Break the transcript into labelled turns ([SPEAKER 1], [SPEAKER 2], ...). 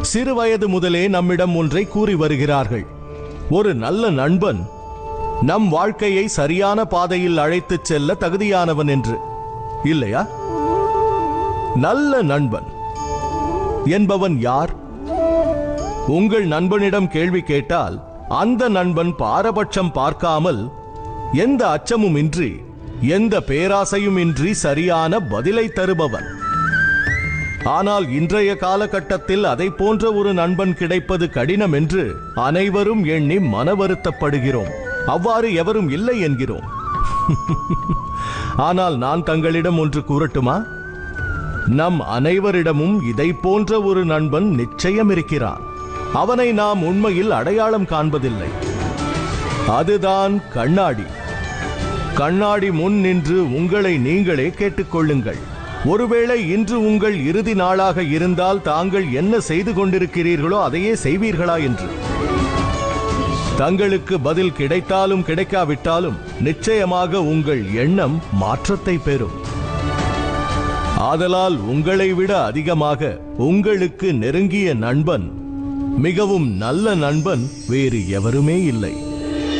[SPEAKER 1] சிறு வயது முதலே நம்மிடம் ஒன்றை கூறி வருகிறார்கள். ஒரு நல்ல நண்பன் நம் வாழ்க்கையை சரியான பாதையில் அழைத்துச் செல்ல தகுதியானவன் என்று. இல்லையா? நல்ல நண்பன் என்பவன் யார்? உங்கள் நண்பனிடம் கேள்வி கேட்டால் அந்த நண்பன் பாரபட்சம் பார்க்காமல் எந்த அச்சமும் இன்றி எந்த பேராசையும் இன்றி சரியான பதிலை தருபவன். ஆனால் இன்றைய காலகட்டத்தில் அதை போன்ற ஒரு நண்பன் கிடைப்பது கடினம் என்று அனைவரும் எண்ணி மன வருத்தப்படுகிறோம் அவ்வாறு எவரும் இல்லை என்கிறோம். ஆனால் நான் தங்களிடம் ஒன்று கூறட்டுமா? நம் அனைவரிடமும் இதை போன்ற ஒரு நண்பன் நிச்சயம் இருக்கிறான் அவனை நாம் உண்மையில் அடையாளம் காண்பதில்லை. அதுதான் கண்ணாடி. கண்ணாடி முன் நின்று உங்களை நீங்களே கேட்டுக்கொள்ளுங்கள். ஒருவேளை இன்று உங்கள் இறுதி நாளாக இருந்தால் தாங்கள் என்ன செய்து கொண்டிருக்கிறீர்களோ அதையே செய்வீர்களா என்று. தங்களுக்கு பதில் கிடைத்தாலும் கிடைக்காவிட்டாலும் நிச்சயமாக உங்கள் எண்ணம் மாற்றத்தை பெறும். ஆதலால் உங்களை விட அதிகமாக உங்களுக்கு நெருங்கிய நண்பன் மிகவும் நல்ல நண்பன் வேறு எவருமே இல்லை.